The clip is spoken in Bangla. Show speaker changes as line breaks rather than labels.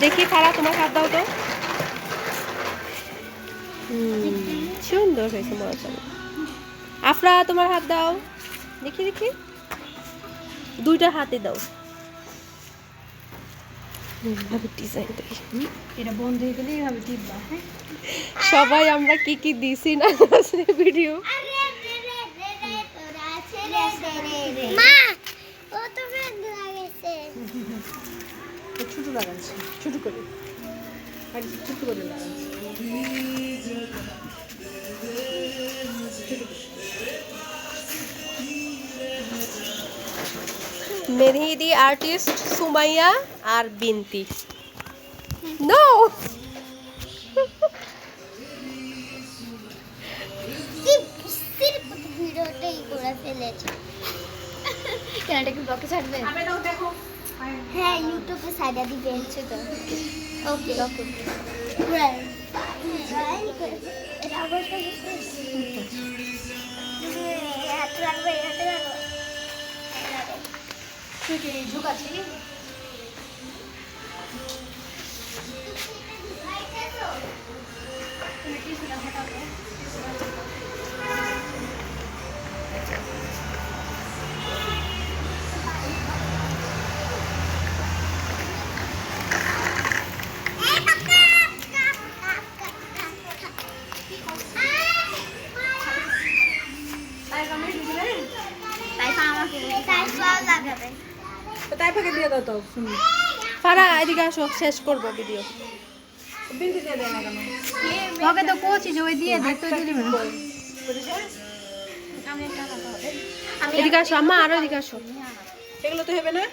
দেখি ফারা তোমার হাত দাও তো। সুন্দর হয়েছে মজা আফরা তোমার হাত দাও। দেখি দেখি। দুইটা হাতে দাও। ডিজাইন
এটা বন্ধ হয়ে গেলে হ্যাঁ?
সবাই আমরা কি কি দিছি না ভিডিও
মা ও তো ফ্রেন্ড লাগেছে
তো ছোট লাগাচ্ছি ছোট করে। আর ছোট করে লাগাচ্ছি
মেহেদি আর্টিস্ট সুমাইয়া আর বিনতি। নো
ভিডিওটাই করে ফেলেছে।
এটা কি ব্লকে ছাড়বে?
হ্যাঁ ইউটিউবে সাইডা দিবে হচ্ছে তো। ওকে এটা অবস্থা হাত রাখবে
তাই ফাঁকে দিয়ে দাও তো শুনি।
ফারা এদিকে আসো শেষ করব ভিডিও
ওকে তো কোচি যে ওই দিয়ে দেখতে দিলি না।
এদিকে আসো আম্মা আরও এদিকে আসো।
এগুলো তো হবে না?